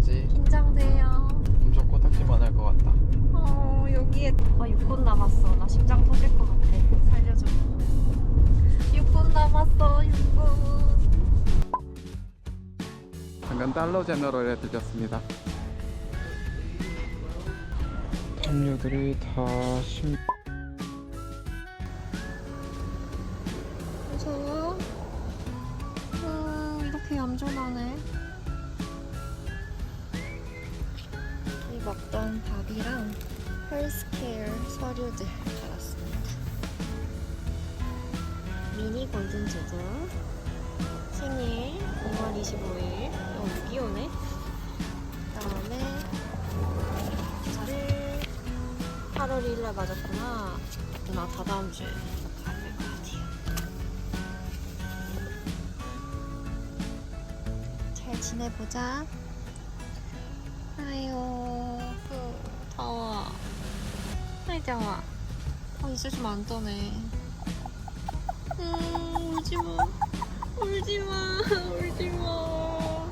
어떡하지? 긴장돼요. 엄청 코딱지만 할 것 같다. 어 여기에 아 6분 남았어. 나 심장 터질 것 같아. 살려줘. 6분 남았어. 6분. 잠깐 달러 제너럴에 들렸습니다. 담요들이 다 심. 헬스케어 서류들 달았습니다. 미니 골든 제조 생일 5월 25일. 어 6.25네. 그 다음에 자를 8월 1일날 맞았구나. 나 다다음 주에 가야 같아요. 잘 지내보자. 아유 그 더워 아이 더워 아 이제 좀 안 떠네. 음 울지마. 울지마. 울지마.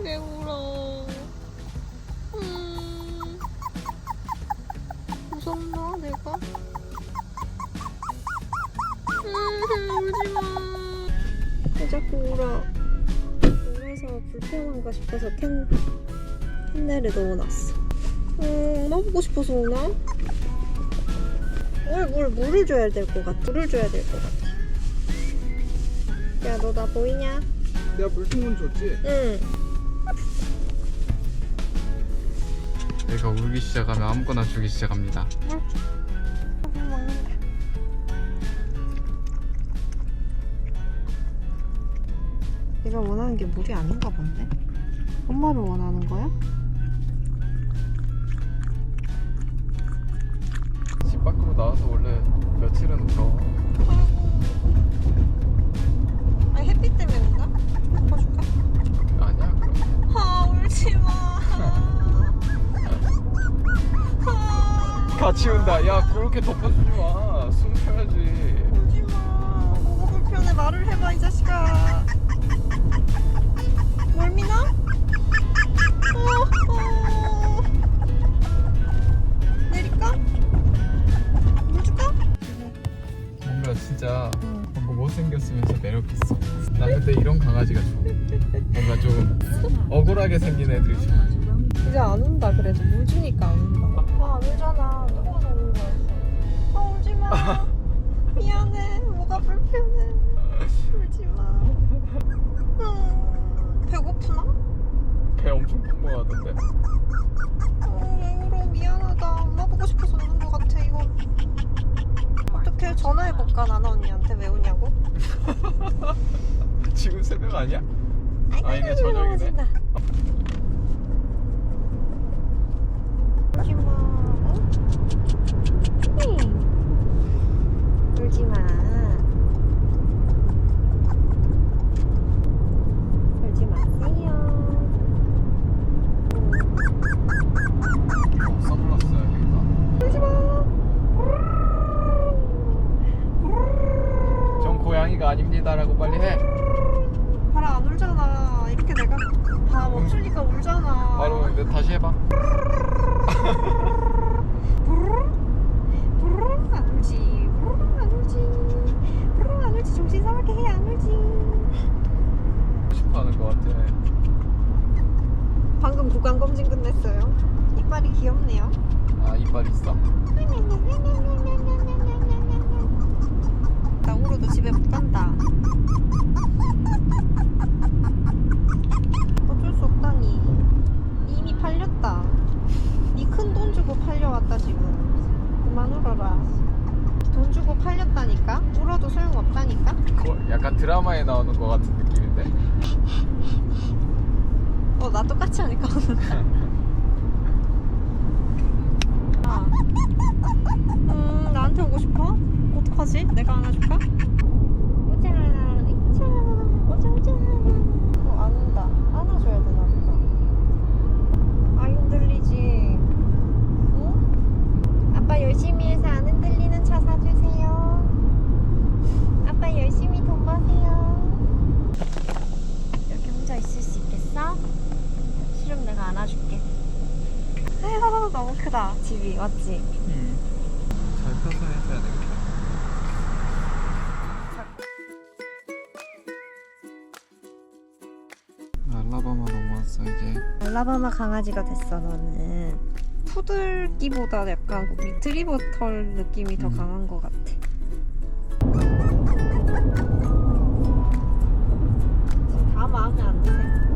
왜 울어? 음 무섭나 내가? 음 울지마. 왜 자꾸 울어? 울어서 불편한가 싶어서 캔 캔넬에 넣어놨어 음 엄마 보고 싶어서 오나? 물, 물, 물을 줘야 될 것 같아 물을 줘야 될 것 같아 야 너 나 보이냐? 내가 물통은 줬지? 응 내가 울기 시작하면 아무거나 주기 시작합니다. 먹는다 내가 원하는 게 물이 아닌가 본데? 엄마를 원하는 거야? 나와서 원래 며칠은 울어. 아 햇빛 때문인가? 덮어줄까? 아니야 그럼. 아 울지 마 같이 운다. 야 그렇게 덮어 진짜 응. 뭔가 못생겼으면서 매력있어. 나 근데 이런 강아지가 좋아. 뭔가 좀 억울하게 생긴 애들이 좋아. 이제 안 운다 그래도 물 주니까 안 운다 아안 울잖아 누가 우는 거였어 아 울지마 미안해 뭐가 불편해 울지마 음, 배고프나? 배 엄청 풍부하던데. 어, 왜 울어 미안하다 엄마 보고 싶어서 우는 것 같아 이건 어떻게 전화해볼까 나나 언니한테 왜 우냐고 지금 새벽 아니야? 아니네, 저녁이네. 울어진다. 울지마 응? 응. 울지 마 울지 마세요 어, 선글라스 여기가. 울지마 전 고양이가 아닙니다라고 빨리 해. 봐라 안 울잖아 이렇게 내가 다 멈추니까 울잖아 바로 근데 다시 해봐. 부르릉 부르릉 안 울지 부르릉 안 울지 부르릉 안 울지 정신 사납게 해 안 울지 싶어하는 것 같아. 방금 구강 검진 끝냈어요. 이빨이 귀엽네요. 아 이빨 있어? 나 울어도 집에 못 간다. 어쩔 수 없다니. 이미 팔렸다. 니 큰 돈 주고 팔려왔다 지금. 그만 울어라. 돈 주고 팔렸다니까? 울어도 소용없다니까? 그거 약간 드라마에 나오는 것 같은 느낌인데. 어 나 똑같이 하니까 아. 음 나한테 오고 싶어? 어떡하지? 내가 안아줄까? 오자 오자 오자 오자 어안 온다 안아줘야 되나 보다 아 흔들리지 응? 아빠 열심히 해서 안 흔들리는 차 사주세요 아빠 열심히 돈 버세요 이렇게 혼자 있을 수 있겠어? 크다 집이 맞지? 음. 잘 펴서 해줘야 되겠다. 알라바마 넘어왔어 이제. 알라바마 강아지가 됐어 너는 푸들기보다 약간 리트리버 털 느낌이 더 음. 강한 것 같아 지금 다 마음에 안 드세요?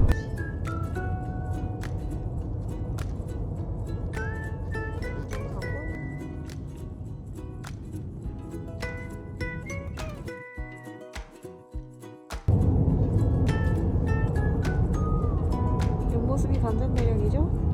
반전 매력이죠?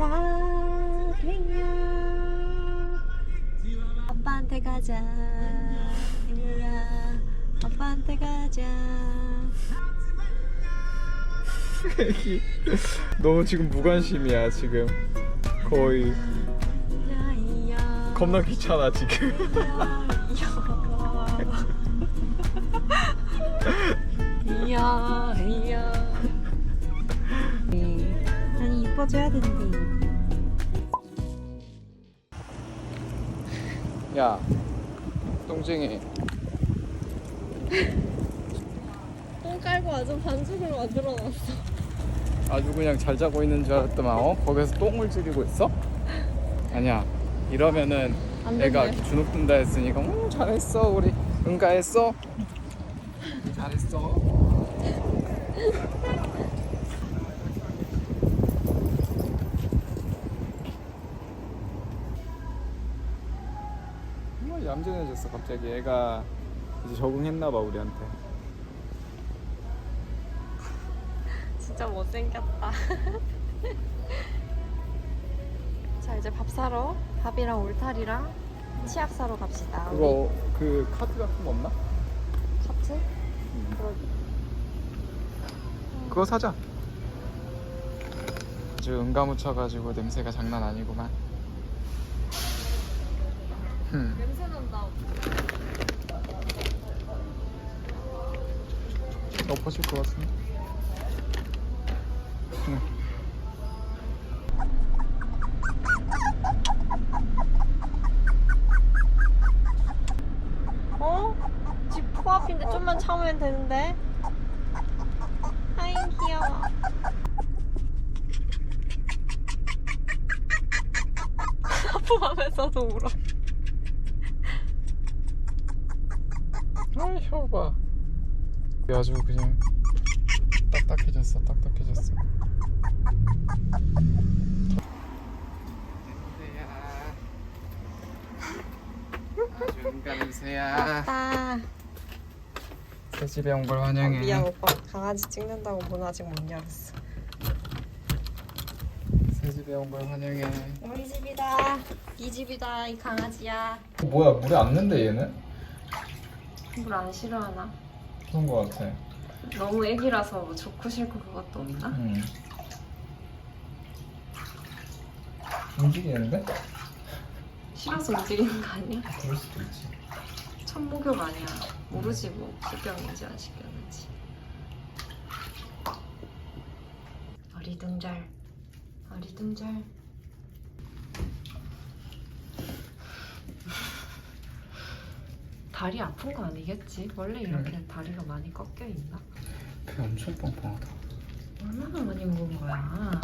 나래야. 아빠한테 가자 얘들아 아빠한테 가자. 애기 너무 지금 무관심이야 지금. 거의. 겁나 귀찮아 지금. 이야 이야 아니 이뻐져야 된대 야 똥쟁이 똥 깔고 아주 반죽을 만들어 놨어 아주 그냥 잘 자고 있는 줄 알았더만 어? 거기서 똥을 지리고 있어? 아니야 이러면은 안 내가 된대. 주눅 든다 했으니까 음 잘했어 우리 응가했어 잘했어 얌전해졌어 갑자기 애가 이제 적응했나 봐 우리한테 진짜 못생겼다 자 이제 밥 사러 밥이랑 울타리랑 치약 사러 갑시다 그거 그 카드 같은 거 없나? 카트? 그거 사자. 아주 은가 묻혀가지고 냄새가 장난 아니구만. 흠. 냄새 난다 엎어질 것 같은데. 응. 어? 집 코앞인데 좀만 참으면 되는데 아이 귀여워 하품하면서도 울어 아이 혀봐. 아주 그냥 딱딱해졌어. 딱딱해졌어. 냄새야. 왔다 새 집에 온 걸 환영해. 미안 오빠 강아지 찍는다고 문 아직 못 열었어 새 집에 온 걸 환영해. 우리 집이다 이 집이다 이 강아지야 뭐야 물에 안 는데 얘는? 물 안 싫어하나? 그런 거 같아. 너무 애기라서 뭐 좋고 싫고 그것도 없나? 응. 움직이는데? 싫어서 움직이는 거 아니야? 그럴 수도 있지. 첫 목욕 아니야 모르지 뭐 습경인지 안 습경인지 어리둥절 어리둥절 다리 아픈 거 아니겠지? 원래 이렇게 다리가 많이 꺾여 있나? 배 엄청 뻥뻥하다. 얼마나 많이 먹은 거야?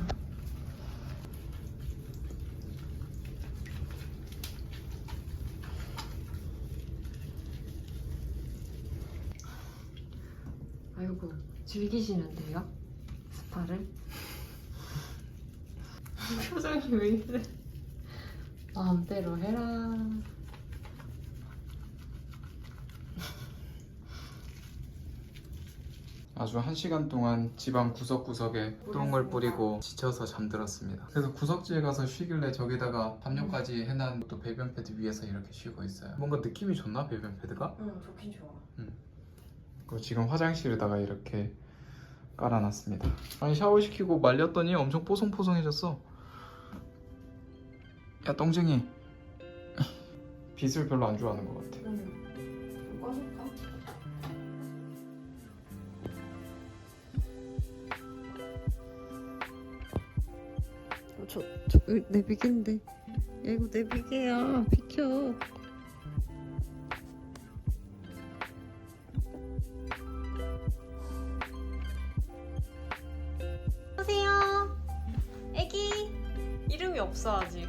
아이고 즐기시는데요? 스파를? 표정이 왜 이래? 마음대로 해라. 아주 한 시간 동안 집안 구석구석에 똥을 뿌리고 지쳐서 잠들었습니다. 그래서 구석지에 가서 쉬길래 저기다가 담요까지 해놓은 또 배변 패드 위에서 이렇게 쉬고 있어요. 뭔가 느낌이 좋나 배변 패드가? 응, 좋긴 좋아. 그리고 지금 화장실에다가 이렇게 깔아놨습니다. 아니 샤워 시키고 말렸더니 엄청 뽀송뽀송해졌어. 야 똥쟁이. 빛을 별로 안 좋아하는 것 같아. 응. 내 비계인데. 야, 이거 내 비계야. 비켜. 안녕하세요. 애기. 이름이 없어, 아직.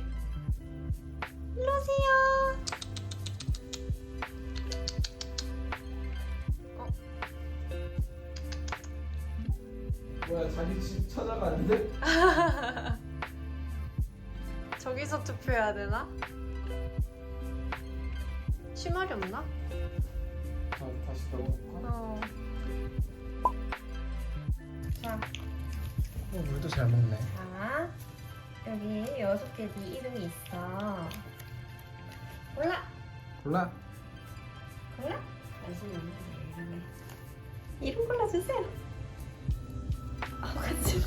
저기서 투표해야 되나? 쉬말이 없나? 자, 다시 넣어볼까? 어. 자, 어, 물도 잘 먹네. 자, 여기 여섯 개 네 이름이 있어. 골라, 골라. 골라. 관심 없는 이름에. 이름 골라 주세요. 아, 같이.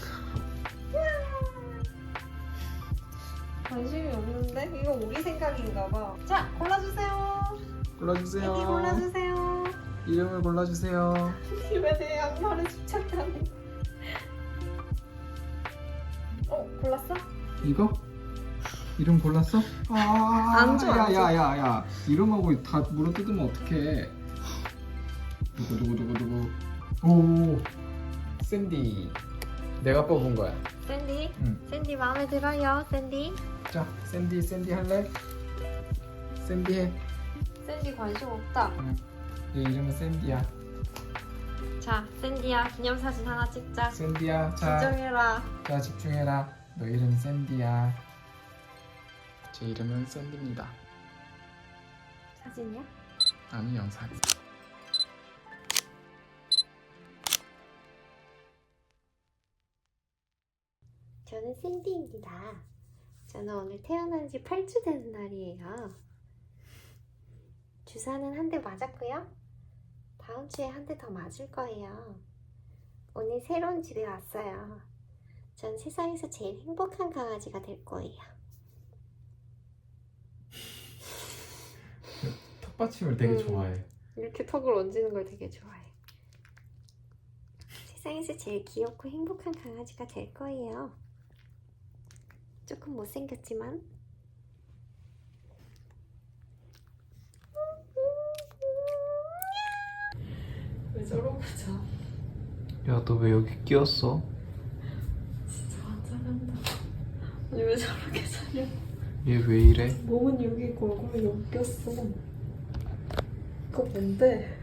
관심이 없는데? 이거 우리 생각인가 봐. 자, 골라주세요. 골라주세요. 애기 골라주세요. 이름을 골라주세요. 입에 내 양말을 집착하네. 어, 골랐어? 이거? 이름 골랐어? 아, 안 줘, 안 줘. 야야야야 이름하고 다 물어 뜯으면 어떡해 누구 누구 누구 누구 오 샌디 내가 뽑은 거야 샌디? 응. 샌디 마음에 들어요, 샌디? 자 샌디 샌디 할래? 샌디 해 샌디 관심 없다. 얘 이름은 샌디야 자, 샌디야, 기념사진 하나 찍자. 샌디야 자, 진정해라. 자 집중해라 너 이름 샌디야 제 이름은 샌디입니다 사진이야? 아니 영상 저는 샌디입니다. 저는 오늘 태어난 지 8주 되는 날이에요. 주사는 한 대 맞았고요. 다음 주에 한 대 더 맞을 거예요. 오늘 새로운 집에 왔어요. 전 세상에서 제일 행복한 강아지가 될 거예요. 턱받침을 되게 음. 좋아해 이렇게 턱을 얹는 걸 되게 좋아해. 세상에서 제일 귀엽고 행복한 강아지가 될 거예요. 조금 못생겼지만. 왜 저러고 자? 야 너 왜 여기 끼었어? 진짜 환장한다. 아니 왜 저렇게 자냐? 얘 왜 이래? 몸은 여기 있고 얼굴은 여기 꼈어. 그거 뭔데?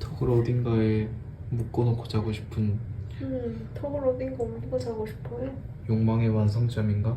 턱을 어딘가에 묶어놓고 자고 싶은 음, 턱을 어딘가 옮기고 자고 싶어요. 욕망의 완성점인가?